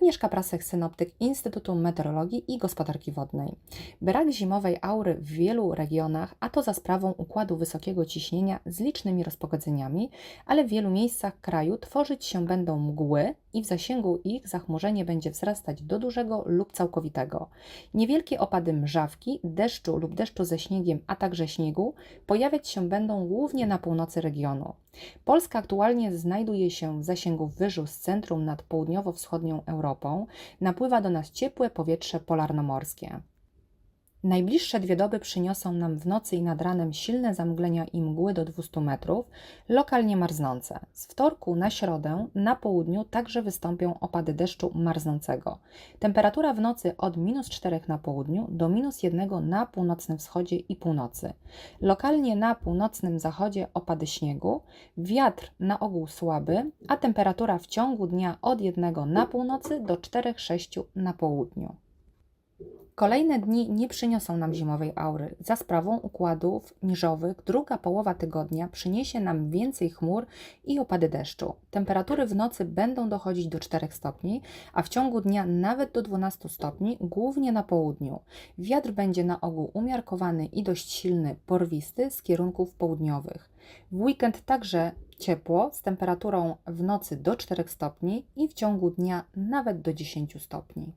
Agnieszka Prasek, synoptyk Instytutu Meteorologii i Gospodarki Wodnej. Brak zimowej aury w wielu regionach, a to za sprawą układu wysokiego ciśnienia z licznymi rozpogodzeniami, ale w wielu miejscach kraju tworzyć się będą mgły i w zasięgu ich zachmurzenie będzie wzrastać do dużego lub całkowitego. Niewielkie opady mrzawki, deszczu lub deszczu ze śniegiem, a także śniegu pojawiać się będą głównie na północy regionu. Polska aktualnie znajduje się w zasięgu wyżu z centrum nad południowo-wschodnią Europą. Napływa do nas ciepłe powietrze polarnomorskie. Najbliższe dwie doby przyniosą nam w nocy i nad ranem silne zamglenia i mgły do 200 metrów, lokalnie marznące. Z wtorku na środę na południu także wystąpią opady deszczu marznącego. Temperatura w nocy od minus 4 na południu do minus 1 na północnym wschodzie i północy. Lokalnie na północnym zachodzie opady śniegu, wiatr na ogół słaby, a temperatura w ciągu dnia od 1 na północy do 4-6 na południu. Kolejne dni nie przyniosą nam zimowej aury. Za sprawą układów niżowych druga połowa tygodnia przyniesie nam więcej chmur i opady deszczu. Temperatury w nocy będą dochodzić do 4 stopni, a w ciągu dnia nawet do 12 stopni, głównie na południu. Wiatr będzie na ogół umiarkowany i dość silny, porwisty z kierunków południowych. W weekend także ciepło z temperaturą w nocy do 4 stopni i w ciągu dnia nawet do 10 stopni.